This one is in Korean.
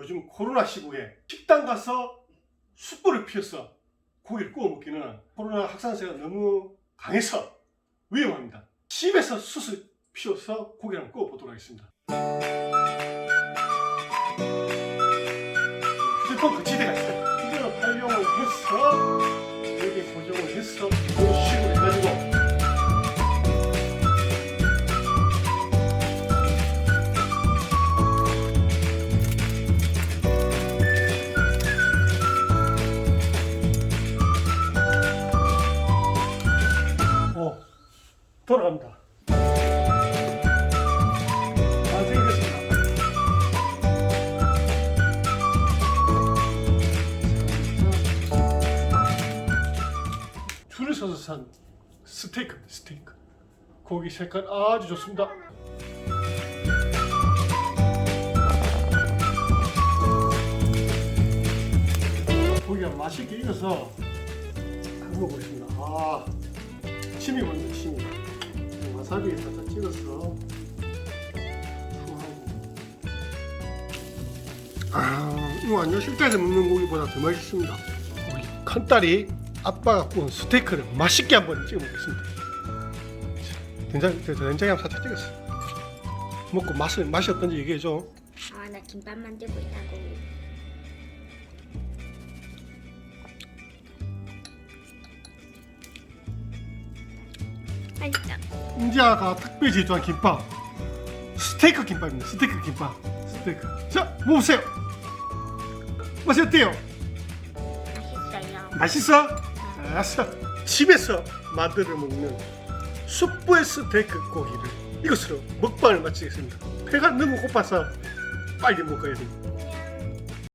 요즘 코로나 시국에 식당 가서 숯불을 피워서 고기를 구워 먹기는 코로나 확산세가 너무 강해서 위험합니다. 집에서 숯을 피워서 한번 구워 보도록 하겠습니다. 돌아갑니다. 줄을 서서 산 스테이크, 스테이크. 고기 색깔 아주 좋습니다. 고기가 맛있게 익어서 한번 먹어보겠습니다. 아, 침이 먼저 침이. 와사비 살짝 찍어서. 아, 이거 완전 식당에서 먹는 고기보다 더 맛있습니다. 우리 큰딸이 아빠가 구운 스테이크를 맛있게 한번 찍어 먹겠습니다. 된장, 저 된장에 한번 살짝 찍었어. 먹고 맛을 맛이 어떤지 얘기해줘. 아, 나 김밥 만 들고 있다고. 맛있죠? 인자가 특별히 제조한 김밥. 스테이크 김밥입니다. 스테이크 김밥. 스테이크. 자 먹으세요. 맛이 어때요? 맛있어요. 맛있어? 알았어. 집에서 만들어 먹는 숯불 스테이크 고기를 이것으로 먹방을 마치겠습니다. 배가 너무 고파서 빨리 먹어야 됩니다